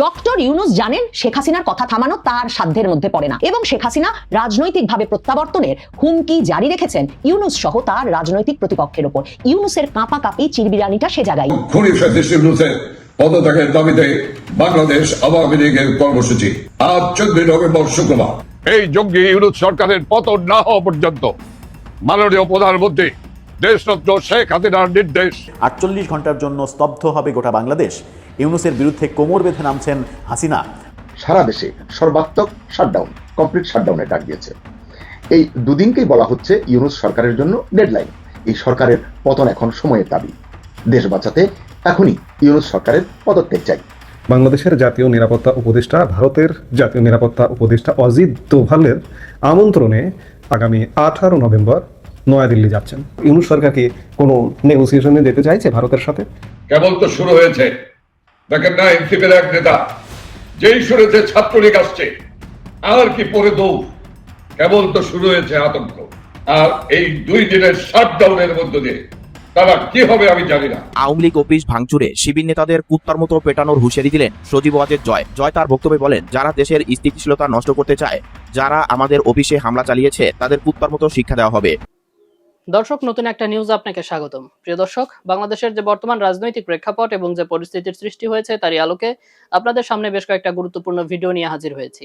Doctor Yunus জানেন শেখ হাসিনার কথা থামানো তার সাধ্যের মধ্যে পড়ে না। এবং শেখ হাসিনা রাজনৈতিকভাবে প্রত্যাবর্তনের হুমকি জারি রেখেছেন। ইউনুস সহ তার রাজনৈতিক প্রতিপক্ষের ওপর। ইউনুসের কাঁপা কাঁপি চিরবিরানিটা সে জায়গায়। পদত্যাগের দাবিতে বাংলাদেশ আওয়ামী লীগের কর্মসূচি। আজ চোদ্দই নভেম্বর শুক্রবার। এই ইউনুস সরকারের পতন না হওয়া পর্যন্ত মাননীয় প্রধানমন্ত্রী দেশরত্ন শেখ হাসিনার নির্দেশ। আটচল্লিশ ঘণ্টার জন্য স্তব্ধ হবে গোটা বাংলাদেশ। ইউনুসের বিরুদ্ধে কোমর বেঁধে নামছেন হাসিনা। সারা দেশে সর্বাত্মক শাটডাউন কমপ্লিট শাটডাউনের ডাক দিয়েছে। এই দুদিনকেই বলা হচ্ছে ইউনুস সরকারের জন্য ডেডলাইন এই সরকারের পতন এখন সময়ের দাবি। দেশ বাঁচাতে এখনই ইউনুস সরকারের পদত্যাগ চাই। বাংলাদেশের জাতীয় নিরাপত্তা উপদেষ্টা ভারতের জাতীয় নিরাপত্তা উপদেষ্টা অজিত দোভালের আমন্ত্রণে আগামী আঠারো নভেম্বর নয়াদিল্লি যাচ্ছেন। ইউনুস সরকার কি কোনো নেগোসিয়েশনে যেতে চাইছে ভারতের সাথে? কেবল তো শুরু হয়েছে। দেখেন না এনসিপির এক নেতা, যেই শুনেছে ছাত্রলীগ আসছে, আর কি পরে দৌড়। কেবল তো শুরু হয়েছে আতঙ্ক। আর এই দুই দিনের শাটডাউনের মধ্য দিয়ে তারা কি হবে আমি জানি না। আওয়ামী লীগ অফিস ভাঙচুরে শিবির নেতাদের কুত্তার মতো পেটানোর হুঁশিয়ারি দিলেন সজীব ওয়াজের জয়। জয় তার বক্তব্যে বলেন, যারা দেশের স্থিতিশীলতা নষ্ট করতে চায়, যারা আমাদের অফিসে হামলা চালিয়েছে, তাদের কুত্তার মতো শিক্ষা দেওয়া হবে। দর্শক, নতুন একটা নিউজ আপনাকে স্বাগতম। প্রিয় দর্শক, বাংলাদেশের যে বর্তমান রাজনৈতিক প্রেক্ষাপট এবং যে পরিস্থিতির সৃষ্টি হয়েছে তারই আলোকে আপনাদের সামনে বেশ কয়েকটা গুরুত্বপূর্ণ ভিডিও নিয়ে হাজির হয়েছি।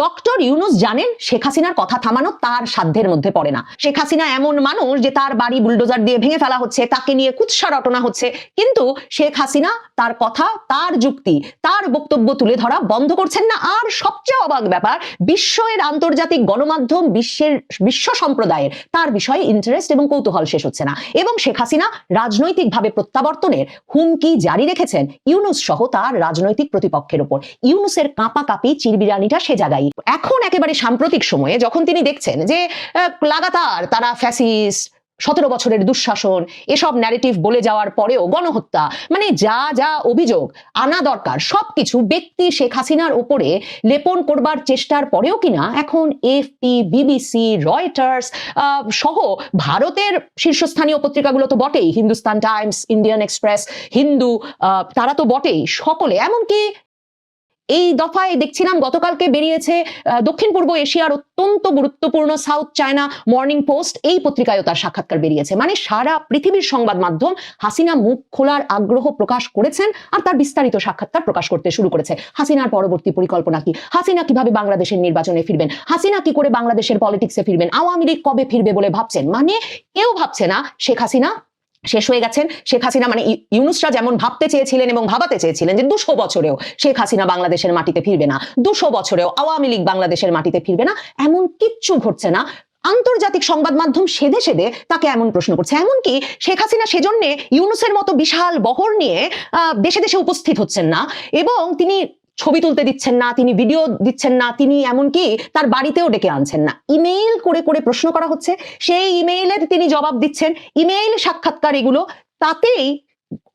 ডক্টর ইউনুস জানেন শেখ হাসিনার কথা থামানো তার সাধ্যের মধ্যে পড়ে না। শেখ হাসিনা এমন মানুষ যে তার বাড়ি বুলডোজার দিয়ে ভেঙে ফেলা হচ্ছে, তাকে নিয়ে কুৎসা রটনা হচ্ছে। কিন্তু শেখ হাসিনা তার কথা, তার যুক্তি, তার বক্তব্য তুলে ধরা বন্ধ করছেন না। আর সবচেয়ে অবাক ব্যাপার বিশ্বের আন্তর্জাতিক গণমাধ্যম বিশ্বের, বিশ্ব সম্প্রদায়ের, তার বিষয়ে ইন্টারেস্ট এবং কৌতূহল শেষ হচ্ছে না। এবং শেখ হাসিনা রাজনৈতিকভাবে প্রত্যাবর্তনের হুমকি জারি রেখেছেন ইউনুস সহ তার রাজনৈতিক প্রতিপক্ষের ওপর। ইউনুসের কাঁপা কাঁপি চিরবিরানিটা সে জায়গায় এখন একেবারে সাম্প্রতিক সময়ে যখন তিনি দেখছেন যে লাগাতার তারা ফ্যাসিস্ট, সতেরো বছরের দুঃশাসন, এসব ন্যারেটিভ বলে যাওয়ার পরেও গণহত্যা মানে যা যা অভিযোগ, আনা দরকার, সবকিছু ব্যক্তি শেখ হাসিনার উপরে লেপন করবার চেষ্টার পরেও কিনা এখন এফপি, বিবিসি, রয়টার্স সহ ভারতের শীর্ষস্থানীয় পত্রিকাগুলো তো বটেই, Hindustan Times, Indian Express, Hindu তারা তো বটেই, সকলে, এমনকি এই দফায় দেখছিলাম গতকালকে বেরিয়েছে দক্ষিণ পূর্ব এশিয়ার অত্যন্ত গুরুত্বপূর্ণ সাউথ চায়না মর্নিং পোস্ট। এই পত্রিকায়ও তার সাক্ষাৎকার বেরিয়েছে। মানে সারা পৃথিবীর সংবাদ মাধ্যম হাসিনা মুখ খোলার আগ্রহ প্রকাশ করেছেন আর তার বিস্তারিত সাক্ষাৎকার প্রকাশ করতে শুরু করেছে। হাসিনার পরবর্তী পরিকল্পনা কি? হাসিনা কীভাবে বাংলাদেশের নির্বাচনে ফিরবেন? হাসিনা কি করে বাংলাদেশের পলিটিক্সে ফিরবেন? আওয়ামী লীগ কবে ফিরবে বলে ভাবছেন? মানে কেউ ভাবছে না শেখ হাসিনা শেষ হয়ে গেছেন শেখ হাসিনা। মানে ইউ- ইউনুসরা যেমন ভাবতে চেয়েছিলেন এবং ভাবাতে চেয়েছিলেন যে দুশো বছরেও শেখ হাসিনা বাংলাদেশের মাটিতে ফিরবে না, দুশো বছরেও আওয়ামী লীগ বাংলাদেশের মাটিতে ফিরবে না, এমন কিচ্ছু ঘটছে না। আন্তর্জাতিক সংবাদ মাধ্যম সেদে সেদে তাকে এমন প্রশ্ন করছে। এমনকি শেখ হাসিনা সেজন্য ইউনুসের মতো বিশাল বহর নিয়ে দেশে দেশে উপস্থিত হচ্ছেন না। এবং তিনি ছবি তুলতে দিচ্ছেন না, তিনি ভিডিও দিচ্ছেন না, তিনি এমনকি তার বাড়িতেও ডেকে আনছেন না। ইমেইল করে করে প্রশ্ন করা হচ্ছে, সেই ইমেইলের তিনি জবাব দিচ্ছেন, ইমেইল সাক্ষাৎকার এগুলো, তাতেই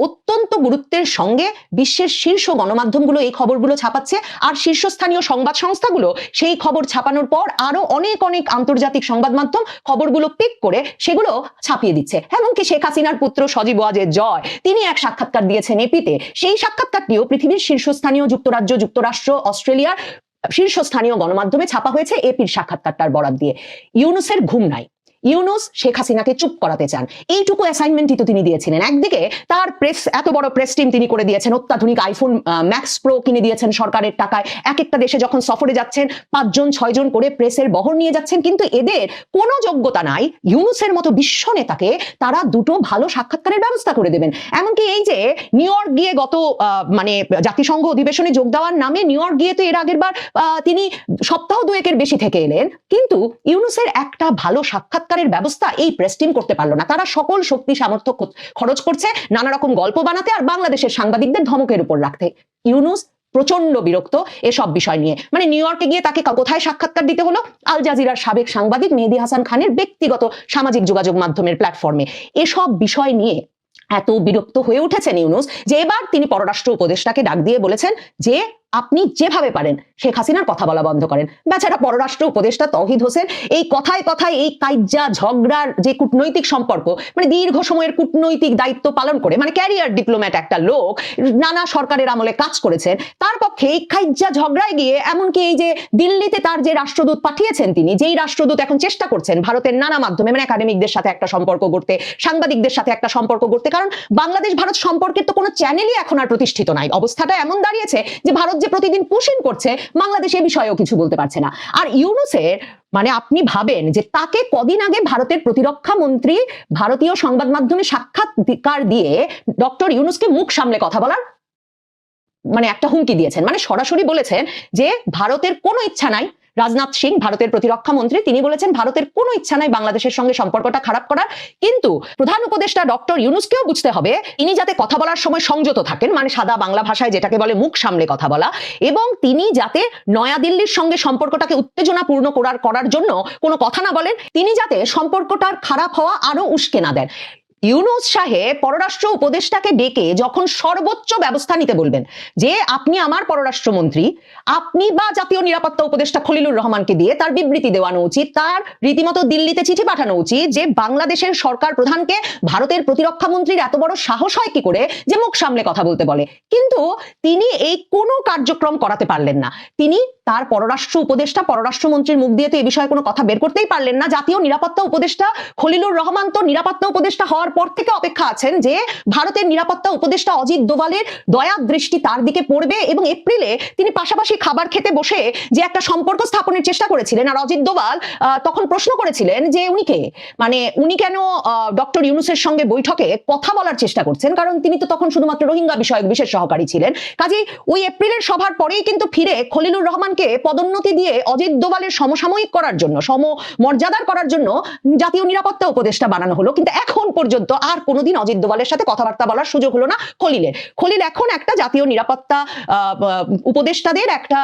অত্যন্ত গুরুত্বের সঙ্গে বিশ্বের শীর্ষ গণমাধ্যমগুলো এই খবরগুলো ছাপাচ্ছে, আর শীর্ষস্থানীয় সংবাদ সংস্থাগুলো সেই খবর ছাপানোর পর আরও অনেক অনেক আন্তর্জাতিক সংবাদ মাধ্যম খবরগুলো পিক করে সেগুলো ছাপিয়ে দিচ্ছে। এমনকি শেখ হাসিনার পুত্র সজীব ওয়াজের জয়, তিনি এক সাক্ষাৎকার দিয়েছেন এপিতে। সেই সাক্ষাৎকারটিও পৃথিবীর শীর্ষস্থানীয় যুক্তরাজ্য, যুক্তরাষ্ট্র, অস্ট্রেলিয়ার শীর্ষস্থানীয় গণমাধ্যমে ছাপা হয়েছে এপির সাক্ষাৎকারটার বরাদ দিয়ে। ইউনুসের ঘুম নাই। ইউনুস শেখ হাসিনাকে চুপ করাতে চান। এইটুকু অ্যাসাইনমেন্টই তো তিনি দিয়েছিলেন। একদিকে তার প্রেস এত বড় প্রেস টিম তিনি করে দিয়েছেন, অত্যাধুনিক আইফোন ম্যাক্স প্রো কিনে দিয়েছেন সরকারের টাকায়। এক একটা দেশে যখন সফরে যাচ্ছেন, পাঁচজন, ছয়জন করে প্রেসের বহর নিয়ে যাচ্ছেন, কিন্তু এদের কোনো যোগ্যতা নাই। ইউনুসের মতো বিশ্ব নেতাকে তারা দুটো ভালো সাক্ষাৎকারের ব্যবস্থা করে দেবেন। এমনকি এই যে নিউ ইয়র্ক গিয়ে গত মানে জাতিসংঘ অধিবেশনে যোগ দেওয়ার নামে নিউ ইয়র্ক গিয়ে তো এর আগের বার তিনি সপ্তাহ দুয়েকের বেশি থেকে এলেন। কিন্তু ইউনুসের একটা ভালো সাক্ষাৎকার সাক্ষাৎকারের ব্যবস্থা এই প্রেস টিম করতে পারল না। তারা সকল শক্তি, সামর্থ্য খরচ করছে নানা রকম গল্প বানাতে আর বাংলাদেশের সাংবাদিকদের ধমকের উপর রাখতে। ইউনুস প্রচণ্ড বিরক্ত এসব বিষয় নিয়ে। মানে নিউ ইয়র্কে গিয়ে তাকে কোথায় সাক্ষাৎকার দিতে হলো? আল জাজিরার সাবেক সাংবাদিক মেহেদি হাসান খানের ব্যক্তিগত সামাজিক যোগাযোগ মাধ্যমের প্ল্যাটফর্মে। এসব বিষয় নিয়ে এত বিরক্ত হয়ে উঠেছেন ইউনুস যে এবার তিনি পররাষ্ট্র উপদেষ্টাকে ডাক দিয়ে বলেছেন যে আপনি যেভাবে পারেন শেখ হাসিনার কথা বলা বন্ধ করেন। বেচারা পররাষ্ট্র উপদেষ্টা তহিদ হোসেন এই কথায় কথায় এই কাইজা ঝগড়ার যে কূটনৈতিক সম্পর্ক মানে দীর্ঘ সময়ের কূটনৈতিক দায়িত্ব পালন করে মানে ক্যারিয়ার ডিপ্লোম্যাট একটা লোক, নানা সরকারের আমলে কাজ করেছেন, তার পক্ষে এই কাইজা ঝগড়ায় গিয়ে এমনকি এই যে দিল্লিতে তার যে রাষ্ট্রদূত পাঠিয়েছেন তিনি, যেই রাষ্ট্রদূত এখন চেষ্টা করছেন ভারতের নানা মাধ্যমে মানে একাডেমিকদের সাথে একটা সম্পর্ক করতে সাংবাদিকদের সাথে একটা সম্পর্ক করতে কারণ বাংলাদেশ, ভারত সম্পর্কের তো কোনো চ্যানেলই এখন আর প্রতিষ্ঠিত নাই। অবস্থাটা এমন দাঁড়িয়েছে যে ভারত যে প্রতিদিন পুশিং করছে, বাংলাদেশ এ বিষয়েও কিছু বলতে পারছে না। আর ইউনুসের মানে আপনি ভাবেন যে তাকে কদিন আগে ভারতের প্রতিরক্ষা মন্ত্রী, ভারতীয় সংবাদ মাধ্যমে সাক্ষাৎকার দিয়ে ডক্টর ইউনুসকে মুখ সামলে কথা বলার মানে একটা হুমকি দিয়েছেন। মানে সরাসরি বলেছেন যে ভারতের কোনো ইচ্ছা নাই রাজনাথ সিং, ভারতের প্রতিরক্ষা মন্ত্রী। তিনি বলেছেন, ভারতের কোনো ইচ্ছা নাই বাংলাদেশের সঙ্গে সম্পর্কটা খারাপ করার। কিন্তু প্রধান উপদেষ্টা ডক্টর ইউনুসকেও বুঝতে হবে তিনি যাতে কথা বলার সময় সংযত থাকেন মানে সাদা বাংলা ভাষায় যেটাকে বলে মুখ সামলে কথা বলা। এবং তিনি যাতে নয়াদিল্লির সঙ্গে সম্পর্কটাকে উত্তেজনাপূর্ণ করার করার জন্য কোনো কথা না বলেন, তিনি যাতে সম্পর্কটার খারাপ হওয়া আরও উস্কে না দেন। ইউনুস সাহেব পররাষ্ট্র উপদেষ্টাকে ডেকে যখন সর্বোচ্চ ব্যবস্থা নিতে বলবেন, যে আপনি আমার পররাষ্ট্রমন্ত্রী, আপনি বা জাতীয় নিরাপত্তা উপদেষ্টা খলিলুর রহমানকে দিয়ে তার বিবৃতি দেওয়ানো উচিত, তার রীতিমতো দিল্লিতে চিঠি পাঠানো উচিত, যে বাংলাদেশের সরকার প্রধানকে ভারতের প্রতিরক্ষা মন্ত্রীর এত বড় সাহস হয় কি করে, যে মুখ সামলে কথা বলতে বলে। কিন্তু তিনি এই কোনো কার্যক্রম করাতে পারলেন না। তিনি তার পররাষ্ট্র উপদেষ্টা, পররাষ্ট্রমন্ত্রীর মুখ দিয়ে তো এই বিষয়ে কোনো কথা বের করতেই পারলেন না। জাতীয় নিরাপত্তা উপদেষ্টা খলিলুর রহমান তো নিরাপত্তা উপদেষ্টা হওয়ার পর থেকে অপেক্ষা আছেন যে ভারতের নিরাপত্তা উপদেষ্টা অজিত দোভালের দয়া দৃষ্টি তার দিকে পড়বে এবং এপ্রিলে তিনি পাশাপাশি খাবার খেতে বসে যে একটা সম্পর্ক স্থাপনের চেষ্টা করেছিলেন, আর অজিত দোভাল তখন প্রশ্ন করেছিলেন যে উনি কে? মানে উনি কেন ডক্টর ইউনুসের সঙ্গে বৈঠকে কথা বলার চেষ্টা করছেন? কারণ তিনি তো তখন শুধুমাত্র রোহিঙ্গা বিষয়ক বিশেষ সহকারী ছিলেন। কাজেই ওই এপ্রিলের সভার পরেই কিন্তু ফিরে খলিলুর রহমানকে পদোন্নতি দিয়ে অজিত দোভালের সমসাময়িক করার জন্য সম মর্যাদার করার জন্য জাতীয় নিরাপত্তা উপদেষ্টা বানানো হলো। কিন্তু এখন পর্যন্ত আর কোনোদিন অজিত দোভালের সাথে কথাবার্তা বলার সুযোগ হলো না খলিলের। খলিল এখন একটা জাতীয় নিরাপত্তা উপদেষ্টাদের একটা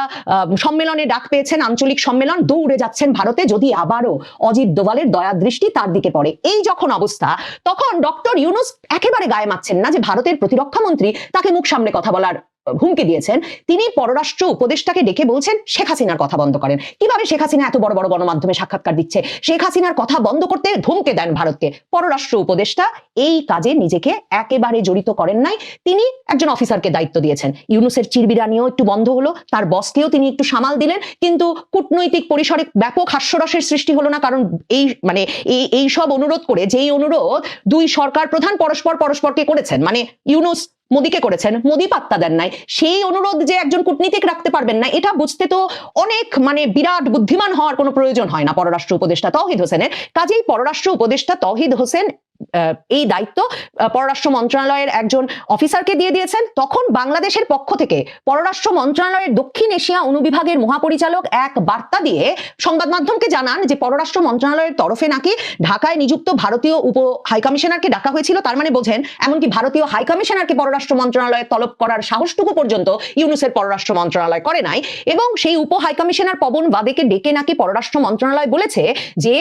সম্মেলনে ডাক পেয়েছেন, আঞ্চলিক সম্মেলন, দৌড়ে যাচ্ছেন ভারতে যদি আবারও অজিত দোভালের দয়া দৃষ্টি তার দিকে পড়ে। এই যখন অবস্থা, তখন ডক্টর ইউনুস একেবারে গায়ে মারছেন না যে ভারতের প্রতিরক্ষা মন্ত্রী তাকে মুখ সামনে কথা বলার হুমকি দিয়েছেন, তিনি পররাষ্ট্র উপদেষ্টাকে ডেকে বলছেন, শেখ হাসিনার কথা বন্ধ করেন। কীভাবে শেখ হাসিনা এত বড় বড় গণমাধ্যমে সাক্ষাৎকার দিচ্ছে? শেখ হাসিনার কথা বন্ধ করতে ধমকে দেন ভারতকে। পররাষ্ট্র উপদেষ্টা এই কাজে নিজেকে একেবারে জড়িত করেন নাই। তিনি একজন অফিসারকে দায়িত্ব দিয়েছেন। ইউনুসের চিরবিরানিও একটু বন্ধ হলো, তার বসকেও তিনি একটু সামাল দিলেন, কিন্তু কূটনৈতিক পরিসরে ব্যাপক হাস্যরসের সৃষ্টি হলো না, কারণ এই মানে এই এই সব অনুরোধ করে, যেই অনুরোধ দুই সরকার প্রধান পরস্পর পরস্পরকে করেছেন মানে ইউনুস মোদীকে করেছেন, মোদী পাত্তা দেন নাই। সেই অনুরোধ যে একজন কূটনীতিক রাখতে পারবেন না, এটা বুঝতে তো অনেক মানে বিরাট বুদ্ধিমান হওয়ার কোনো প্রয়োজন হয় না পররাষ্ট্র উপদেষ্টা তহিদ হোসেনের। কাজেই পররাষ্ট্র উপদেষ্টা তহিদ হোসেন এই দায়িত্ব পররাষ্ট্র মন্ত্রণালয়ের একজন অফিসারকে দিয়ে দিয়েছেন। তখন বাংলাদেশের পক্ষ থেকে পররাষ্ট্র মন্ত্রণালয়ের দক্ষিণ এশিয়া অনুবিভাগের মহাপরিচালক এক বার্তা দিয়ে সংবাদ মাধ্যমকে জানান যে, পররাষ্ট্র মন্ত্রণালয়ের তরফে নাকি ঢাকায় নিযুক্ত ভারতীয় উপ হাইকমিশনারকে ডাকা হয়েছিল। তার মানে বোঝেন, এমনকি ভারতীয় হাইকমিশনারকে পররাষ্ট্র মন্ত্রণালয়ে তলব করার সাহসটুকু পর্যন্ত ইউনুসের পররাষ্ট্র মন্ত্রণালয় করে নাই এবং সেই উপ হাইকমিশনার পবন বাদেকে ডেকে নাকি পররাষ্ট্র মন্ত্রণালয় বলেছে যে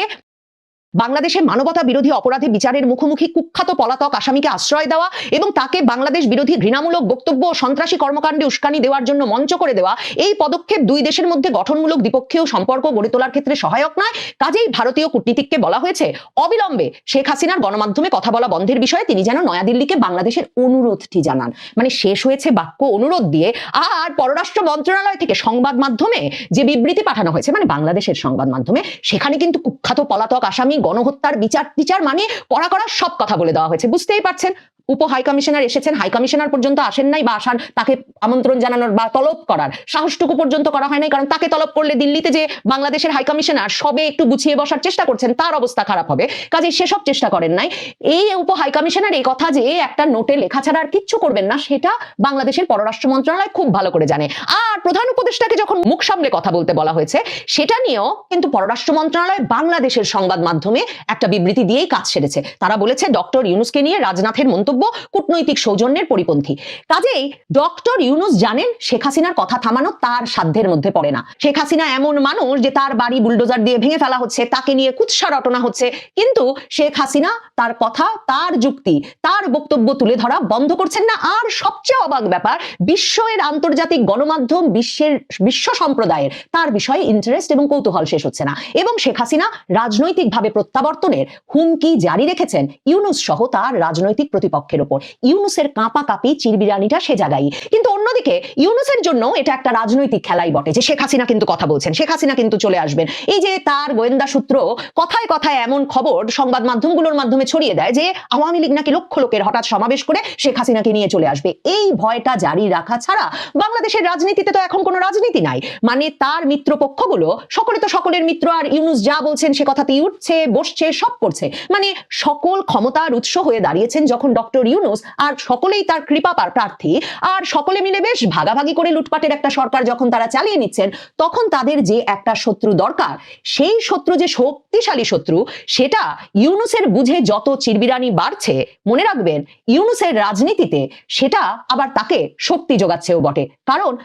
বাংলাদেশে মানবতা বিরোধী অপরাধে বিচারের মুখোমুখি কুখ্যাত পলাতক আসামিকে আশ্রয় দেওয়া এবং তাকে বাংলাদেশ বিরোধী ঘৃণামূলক বক্তব্য ও সন্ত্রাসী কর্মকাণ্ডে উস্কানি দেওয়ার জন্য মঞ্চ করে দেওয়া, এই পদক্ষেপ দুই দেশের মধ্যে গঠনমূলক দ্বিপক্ষীয় সম্পর্ক গড়ে তোলার ক্ষেত্রে সহায়ক নয়। কাজেই ভারতীয় কূটনীতিককে বলা হয়েছে, অবিলম্বে শেখ হাসিনার গণমাধ্যমে কথা বলা বন্ধের বিষয়ে তিনি যেন নয়াদিল্লিকে বাংলাদেশের অনুরোধটি জানান। মানে শেষ হয়েছে বাক্য অনুরোধ দিয়ে আর পররাষ্ট্র মন্ত্রণালয় থেকে সংবাদ মাধ্যমে যে বিবৃতি পাঠানো হয়েছে মানে বাংলাদেশের সংবাদ মাধ্যমে, সেখানে কিন্তু কুখ্যাত পলাতক আসামি গণহত্যার বিচার টিচার মানে কড়া কড়া সব কথা বলে দেওয়া হয়েছে। বুঝতেই পারছেন? উপ হাই কমিশনার এসেছেন হাই কমিশনার পর্যন্ত আসেন নাই বা আসার তাকে আমন্ত্রণ জানানোর বা তলব করার। সাহসটুকু পর্যন্ত করা হয় নাই, কারণ তাকে তলব করলে দিল্লিতে যে বাংলাদেশের হাই কমিশনার সবে একটু গুছিয়ে বসার চেষ্টা করছেন, তার অবস্থা খারাপ হবে। কাজে সেসব চেষ্টা করেন নাই। এই উপ হাই কমিশনার এই কথা যে একটা নোটে লেখা ছাড়া আর কিচ্ছু করবেন না, সেটা বাংলাদেশের পররাষ্ট্র মন্ত্রণালয় খুব ভালো করে জানে। আর প্রধান উপদেষ্টাকে যখন মুখ সামলে কথা বলতে বলা হয়েছে, সেটা নিয়েও কিন্তু পররাষ্ট্র মন্ত্রণালয় বাংলাদেশের সংবাদ মাধ্যমে একটা বিবৃতি দিয়েই কাজ সেরেছে। তারা বলেছে, ডক্টর ইউনুসকে নিয়ে রাজনাথের মন্তব্য কূটনৈতিক সৌজন্যের পরিপন্থী। কাজেই ডক্টর ইউনুস জানেন শেখ হাসিনার কথা থামানো তার সাধ্যের মধ্যে পড়ে না। শেখ হাসিনা এমন মানুষ যে তার বাড়ি বুলডোজার দিয়ে ভেঙে ফেলা হচ্ছে, তাকে নিয়ে কুৎসা রটনা হচ্ছে। কিন্তু শেখ হাসিনা তার কথা, তার যুক্তি, তার বক্তব্য তুলে ধরা বন্ধ করছেন না। আর সবচেয়ে অবাক ব্যাপার বিশ্বের আন্তর্জাতিক গণমাধ্যম বিশ্বের, বিশ্ব সম্প্রদায়ের তার বিষয়ে ইন্টারেস্ট এবং কৌতূহল শেষ হচ্ছে না। এবং শেখ হাসিনা রাজনৈতিকভাবে প্রত্যাবর্তনের হুমকি জারি রেখেছেন ইউনুস সহ তার রাজনৈতিক প্রতিপক্ষের ওপর। ইউনুসের কাঁপা কাঁপি চিরবিরানিটা সে জায়গায় কিন্তু অন্যদিকে, ইউনুসের জন্য এটা একটা রাজনৈতিক খেলাই বটে যে শেখ হাসিনা কিন্তু কথা বলছেন, শেখ হাসিনা কিন্তু চলে আসবেন। এই যে তার গোয়েন্দা সূত্র কথায় কথায় এমন খবর সংবাদ মাধ্যমগুলোর মাধ্যমে ছড়িয়ে দেয় যে, আওয়ামী লীগ নাকি লক্ষ লোকের হঠাৎ সমাবেশ করে শেখ হাসিনাকে নিয়ে চলে আসবে। এই ভয়টা জারি রাখা ছাড়া বাংলাদেশের রাজনীতিতে তো এখন কোনো রাজনীতি নাই। মানে তার মিত্রপক্ষগুলো, সকলে তো সকলের মিত্র, আর ইউনুস যা বলছেন সে কথাতেই উঠছে, বসছে, সব করছে। মানে সকল ক্ষমতার উৎস হয়ে দাঁড়িয়েছেন যখন ডক্টর ইউনুস আর সকলেই তার কৃপা পার- প্রার্থী। আর সকলে মিলে বেশ ভাগাভাগি করে লুটপাটের একটা সরকার যখন তারা চালিয়ে নিচ্ছেন, তখন তাদের যে একটা শত্রু দরকার, সেই শত্রু যে শক্তিশালী শত্রু, সেটা ইউনুসের বুঝে যত চিরবিরানি বাড়ছে, মনে রাখবেন, ইউনুসের রাজনীতিতে সেটা আবার তাকে শক্তি যোগাচ্ছেও বটে। কারণ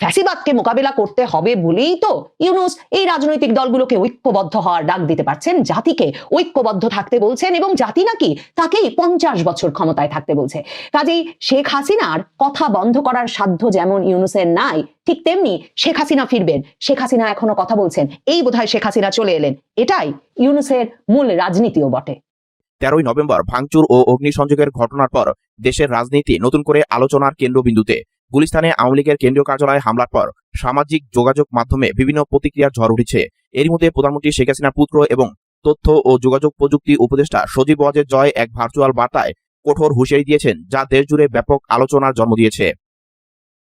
ফ্যাসিবাদকে মোকাবেলা করতে হবে বলেই তো ইউনুস এই রাজনৈতিক দলগুলোকে ঐক্যবদ্ধ হওয়ার ডাক দিতে পারছেন, জাতিকে ঐক্যবদ্ধ থাকতে বলছেন এবং জাতি নাকি তাকেই পঞ্চাশ বছর ক্ষমতায় থাকতে বলছে। কাজেই শেখ হাসিনার কথা বন্ধ করার সাধ্য যেমন ইউনুসের নাই, ঠিক তেমনি শেখ হাসিনা ফিরবেন। শেখ হাসিনা এখনও কথা বলছেন, এই বোধহয় শেখ হাসিনা চলে এলেন। এটাই ইউনুসের মূল রাজনীতিও বটে। তেরোই নভেম্বর ভাঙচুর ও অগ্নিসংযোগের ঘটনার পর দেশের রাজনীতি নতুন করে আলোচনার কেন্দ্রবিন্দুতে। গুলিস্তানে আওয়ামী লীগের কেন্দ্রীয় কার্যালয়ে হামলার পর সামাজিক যোগাযোগ মাধ্যমে বিভিন্ন প্রতিক্রিয়ার ঝড় উঠেছে। এর মধ্যে প্রধানমন্ত্রী শেখ হাসিনার পুত্র এবং তথ্য ও যোগাযোগ প্রযুক্তি উপদেষ্টা সজীব ওয়াজেদ জয় এক ভার্চুয়াল বার্তায় কঠোর হুঁশিয়ারি দিয়েছেন, যা দেশ জুড়ে ব্যাপক আলোচনার জন্ম দিয়েছে।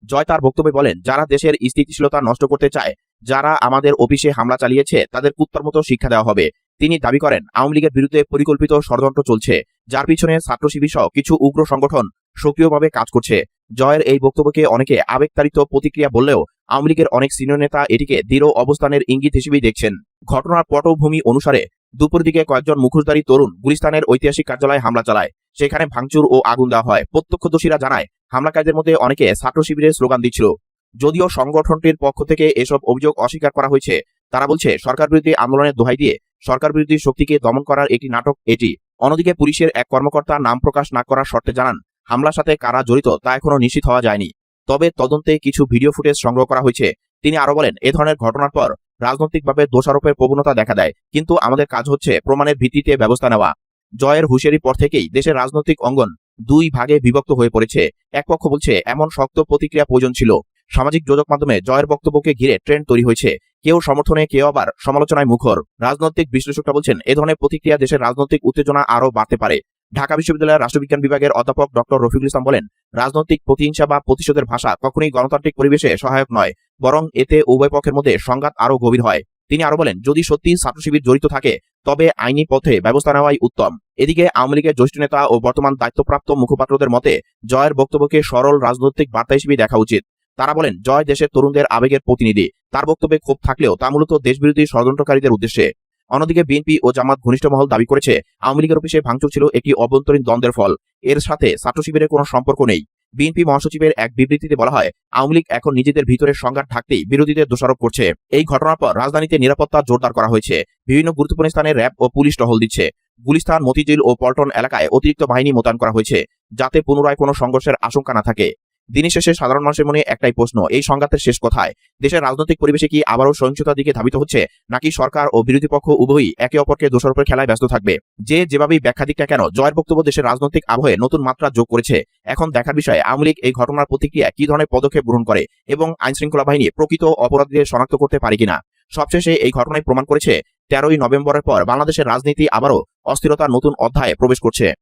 জয় তার বক্তব্যে বলেন, যারা দেশের স্থিতিশীলতা নষ্ট করতে চায়, যারা আমাদের অফিসে হামলা চালিয়েছে, তাদের কুত্তার মতো শিক্ষা দেওয়া হবে। তিনি দাবি করেন, আওয়ামী লীগের বিরুদ্ধে পরিকল্পিত ষড়যন্ত্র চলছে, যার পিছনে ছাত্র শিবির সহ কিছু উগ্র সংগঠন সক্রিয়ভাবে কাজ করছে। জয়ের এই বক্তব্যকে অনেকে আবেগতাড়িত প্রতিক্রিয়া বললেও আওয়ামী লীগের অনেক সিনিয়র নেতা এটিকে দৃঢ় অবস্থানের ইঙ্গিত হিসেবেই দেখছেন। ঘটনার পটভূমি অনুসারে দুপুর দিকে কয়েকজন মুখোশধারী তরুণ গুলিস্তানের ঐতিহাসিক কার্যালয়ে হামলা চালায়। সেখানে ভাঙচুর ও আগুন দেওয়া হয়। প্রত্যক্ষদর্শীরা জানায়, হামলাকারীদের মধ্যে অনেকে ছাত্র শিবিরের স্লোগান দিচ্ছিল। যদিও সংগঠনটির পক্ষ থেকে এসব অভিযোগ অস্বীকার করা হয়েছে, তারা বলছে, সরকার বিরোধী আন্দোলনের দোহাই দিয়ে সরকার বিরোধী শক্তিকে দমন করার একটি নাটক এটি। অন্যদিকে পুলিশের এক কর্মকর্তা নাম প্রকাশ না করার শর্তে জানান হামলার সাথে কারা জড়িত তা এখনও নিশ্চিত হওয়া যায়নি। তবে তদন্তে কিছু ভিডিও ফুটেজ সংগ্রহ করা হয়েছে। তিনি আরও বলেন, এ ধরনের ঘটনার পর রাজনৈতিকভাবে দোষারোপের প্রবণতা দেখা দেয়, কিন্তু আমাদের কাজ হচ্ছে প্রমাণের ভিত্তিতে ব্যবস্থা নেওয়া। জয়ের হুঁশিয়ারির পর থেকেই দেশের রাজনৈতিক অঙ্গন দুই ভাগে বিভক্ত হয়ে পড়েছে। এক পক্ষ বলছে, এমন শক্ত প্রতিক্রিয়া প্রয়োজন ছিল। সামাজিক যোগাযোগ মাধ্যমে জয়ের বক্তব্যকে ঘিরে ট্রেন্ড তৈরি হয়েছে। কেউ সমর্থনে, কেউ আবার সমালোচনায় মুখর। রাজনৈতিক বিশ্লেষকরা বলছেন, এ ধরনের প্রতিক্রিয়া দেশের রাজনৈতিক উত্তেজনা আরও বাড়তে পারে। ঢাকা বিশ্ববিদ্যালয়ের রাষ্ট্রবিজ্ঞান বিভাগের অধ্যাপক ডক্টর রফিকুল ইসলাম বলেন, রাজনৈতিক প্রতিহিংসা বা প্রতিশোধের ভাষা কখনোই গণতান্ত্রিক পরিবেশে সহায়ক নয়, বরং এতে উভয় পক্ষের মধ্যে সংঘাত আরও গভীর হয়। তিনি আরও বলেন, যদি সত্যি ছাত্র শিবির জড়িত থাকে, তবে আইনি পথে ব্যবস্থা নেওয়াই উত্তম। এদিকে আওয়ামী লীগের জ্যেষ্ঠ নেতা ও বর্তমান দায়িত্বপ্রাপ্ত মুখপাত্রদের মতে, জয়ের বক্তব্যকে সরল রাজনৈতিক বার্তা হিসেবে দেখা উচিত। তারা বলেন, জয় দেশের তরুণদের আবেগের প্রতিনিধি। তার বক্তব্যে ক্ষোভ থাকলেও তা মূলত দেশবিরোধী ষড়যন্ত্রকারীদের উদ্দেশ্যে। অন্যদিকে বিএনপি ও জামাত ঘনিষ্ঠ মহল দাবি করেছে, আওয়ামী লীগের অফিসে ভাঙচুর ছিল একটি অভ্যন্তরীণ দ্বন্দ্বের ফল। এর সাথে ছাত্র শিবিরের কোনো সম্পর্ক নেই। বিএনপি মহাসচিবের এক বিবৃতিতে বলা হয়, আওয়ামী লীগ এখন নিজেদের ভিতরের সংঘাত ঢাকতেই বিরোধীদের দোষারোপ করছে। এই ঘটনার পর রাজধানীতে নিরাপত্তা জোরদার করা হয়েছে। বিভিন্ন গুরুত্বপূর্ণ স্থানে র্যাব ও পুলিশ টহল দিচ্ছে। গুলিস্তান, মতিঝিল ও পল্টন এলাকায় অতিরিক্ত বাহিনী মোতায়েন করা হয়েছে, যাতে পুনরায় কোনো সংঘর্ষের আশঙ্কা না থাকে। দিনের শেষে সাধারণ মানুষের মনে একটাই প্রশ্ন, এই সংঘাতের শেষ কোথায়? দেশের রাজনৈতিক পরিবেশে কি আবারও সহিংসতার দিকে ধাবিত হচ্ছে? নাকি সরকার ও বিরোধী পক্ষ উভয়ই একে অপরকে দোষারোপের খেলায় ব্যস্ত থাকবে? যে যেভাবেই ব্যাখ্যা দিকটা কেন, জয়ের বক্তব্য দেশের রাজনৈতিক আবহে নতুন মাত্রা যোগ করেছে। এখন দেখার বিষয়ে, আওয়ামী লীগ এই ঘটনার প্রতিক্রিয়া কি ধরনের পদক্ষেপ গ্রহণ করে এবং আইন শৃঙ্খলা বাহিনী প্রকৃত অপরাধীদের শনাক্ত করতে পারে কিনা? সবশেষে এই ঘটনায় প্রমাণ করেছে, তেরোই নভেম্বরের পর বাংলাদেশের রাজনীতি আবারও অস্থিরতার নতুন অধ্যায়ে প্রবেশ করছে।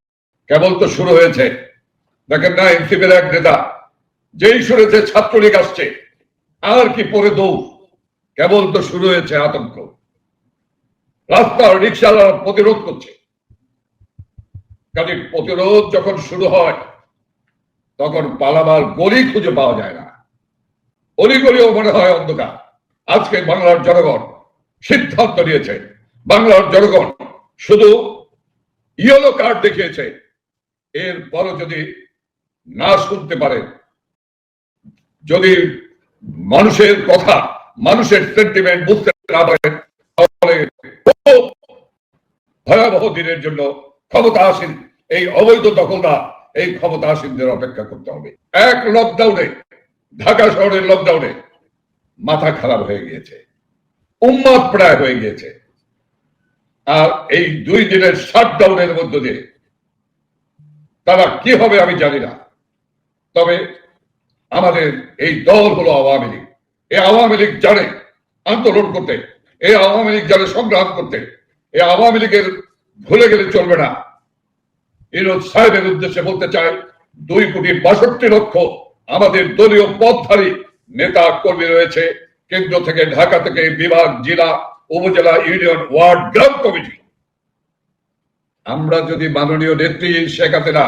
কেবল তো শুরু হয়েছে। দেখেন না, এনসিপির এক নেতা যেই শুনেছে ছাত্রলীগ আসছে, আর কি পরে দৌড়? কেবল তো শুরু হয়েছে আতঙ্ক। রাস্তার রিক্সাওয়ালা প্রতিরোধ করছে। কাজে প্রতিরোধ যখন শুরু হয়, তখন পালাবার গলি খুঁজে পাওয়া যায় না। অলিগলিও মনে হয় অন্ধকার। আজকে বাংলার জনগণ সিদ্ধান্ত নিয়েছে, বাংলার জনগণ শুধু ইয়েলো কার্ড দেখিয়েছে। এরপরও যদি না শুনতে পারে যদি মানুষের কথা, মানুষের সেন্টিমেন্ট বুঝতে না পারে, তাহলে ভয়াবহ দিনের জন্য ক্ষমতা আসীন এই অবৈধ দখলদার এই ক্ষমতা আসীনদের অপেক্ষা করতে হবে। এক লকডাউনে ঢাকা শহরের লকডাউনে মাথা খারাপ হয়ে গিয়েছে। উন্মাদ প্রায় হয়ে গিয়েছে। আর এই দুই দিনের শাটডাউনের মধ্য দিয়ে তারা কি হবে আমি জানি না। তবে আমাদের এই দল হলো আওয়ামী লীগ। এই আওয়ামী লীগ জানে আন্দোলন করতে এই আওয়ামী লীগ জানে সংগ্রাম করতে এই আওয়ামী লীগের ভুলে গেলে চলবে না। ইরোজ সাহেবের উদ্দেশ্যে বলতে চাই, দুই কোটি বাষট্টি লক্ষ আমাদের দলীয় পথধারী নেতা কর্মী রয়েছে। কেন্দ্র থেকে ঢাকা থেকে বিভাগ, জেলা, উপজেলা, ইউনিয়ন, ওয়ার্ড, গ্রাম কমিটি। আমরা যদি মাননীয় নেত্রী শেখ হাসিনা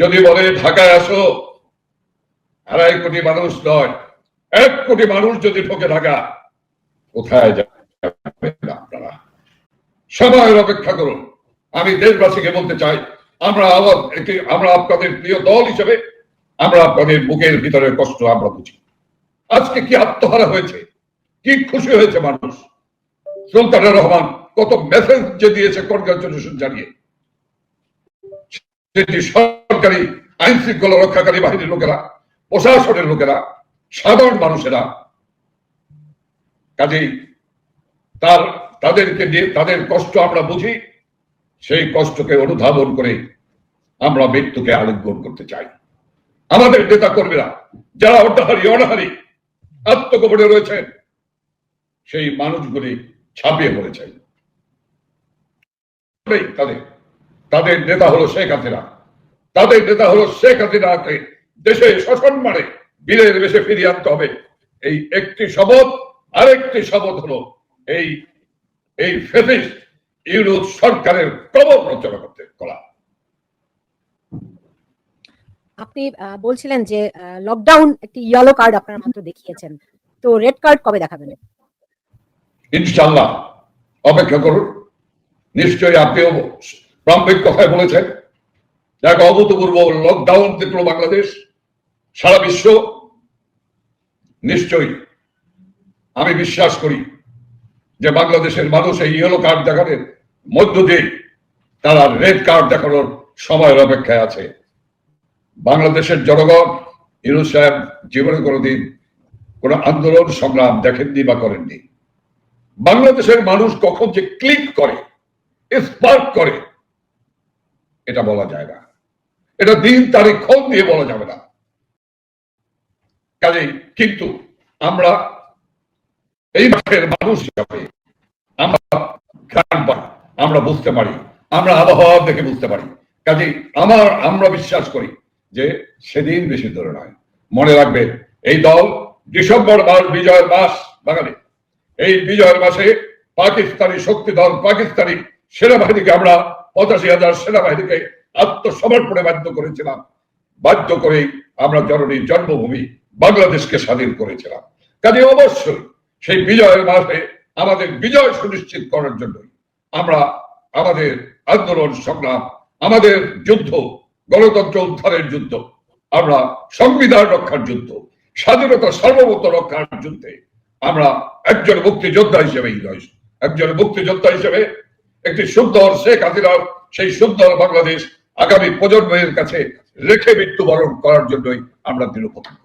যদি বলে, ঢাকায় আসো আড়াই কোটি মানুষ নয়, এক কোটি মানুষ যদি ঢোকে ঢাকা কোথায় আপনারা? সময়ের অপেক্ষা করুন। আমি দেশবাসীকে বলতে চাই, আমরা একটি, আমরা আপনাদের প্রিয় দল হিসেবে, আমরা আপনাদের বুকের ভিতরে কষ্ট আমরা বুঝি। আজকে কি আত্মহারা হয়েছে? কি খুশি হয়েছে মানুষ? সুলতানের রহমান কত মেসেজ যে দিয়েছে কনগ্রাচুলেশন জানিয়ে। সেটি সরকারি আইন শৃঙ্খলা রক্ষাকারী বাহিনীর লোকেরা প্রশাসনের লোকেরা, সাধারণ মানুষেরা। কাজেই তার, তাদেরকে নিয়ে, তাদের কষ্ট আমরা বুঝি, সেই কষ্টকে অনুধাবন করে আমরা মৃত্যুকে আলিঙ্গন করতে চাই। আমাদের নেতা কর্মীরা যারা অর্ধাহারি অনাহারি, আত্মগোপনে রয়েছেন, সেই মানুষগুলি ছাপিয়ে পড়েছেন। তাদের তাদের নেতা হলো শেখ হাসিনা। তাদের নেতা হলো শেখ হাসিনাকে দেশে শাসন মানে বীরের বেশে ফিরিয়ে আনতে হবে এই একটি শপথ আরেকটি শপথ হলো এই এই ফেসিস্ট ইউরোপ সরকারের কবর রচনা করতে করা। আপনি বলছিলেন যে লকডাউন একটি ইয়েলো কার্ড আপনার মাত্র দেখিয়েছেন। তো রেড কার্ড কবে দেখাবেন? ইনশাআল্লাহ। অপেক্ষা করুন। নিশ্চয়ই আপনিও প্রাম্ভিক কথায় বলেছেন। এক অভূতপূর্ব লকডাউন দেখল বাংলাদেশ সারা বিশ্ব নিশ্চয়ই, আমি বিশ্বাস করি যে বাংলাদেশের মানুষ এই ইয়েলো কার্ড দেখানোর মধ্য দিয়ে তারা রেড কার্ড দেখানোর সময়ের অপেক্ষায় আছে। বাংলাদেশের জনগণ ইউনুস সাহেব জীবনে কোনোদিন কোন আন্দোলন, সংগ্রাম দেখেননি বা করেননি। বাংলাদেশের মানুষ কখন যে ক্লিক করে স্পার্ক করে, এটা বলা যায় না। এটা দিন, তারিখ, ক্ষণ দিয়ে বলা যাবে না। কাজেই কিন্তু আমরা এই মাঠের মানুষ হিসাবে আমরা গান পাই, আমরা বুঝতে পারি, আমরা আবহাওয়া দেখে বুঝতে পারি। কাজেই আমার, আমরা বিশ্বাস করি যে সেদিন বেশি দূরে নয়। মনে রাখবে, এই দল ডিসেম্বর মাস বিজয়ের মাস, বাঙালি, এই বিজয়ের মাসে পাকিস্তানি শক্তি দল, পাকিস্তানি সেনাবাহিনীকে আমরা পঁচাশি হাজার সেনাবাহিনীকে আত্মসমর্পণে বাধ্য করেছিলাম। বাধ্য করে আমরা জননীর জন্মভূমি বাংলাদেশকে স্বাধীন করেছিলাম। কাজে অবশ্যই সেই বিজয়ের মাসে আমাদের বিজয় সুনিশ্চিত করার জন্যই আমরা আমাদের আন্দোলন, সংগ্রাম, আমাদের যুদ্ধ, গণতন্ত্র উদ্ধারের যুদ্ধ, আমরা সংবিধান রক্ষার যুদ্ধ, স্বাধীনতা সার্বভৌমত্ব রক্ষার যুদ্ধে আমরা একজন মুক্তিযোদ্ধা হিসেবে একজন মুক্তিযোদ্ধা হিসেবে একটি সুন্দর শেখ হাসিনার সেই সুন্দর বাংলাদেশ আগামী প্রজন্মের কাছে রেখে মৃত্যুবরণ করার জন্যই আমরা দৃঢ়প্রতিজ্ঞ।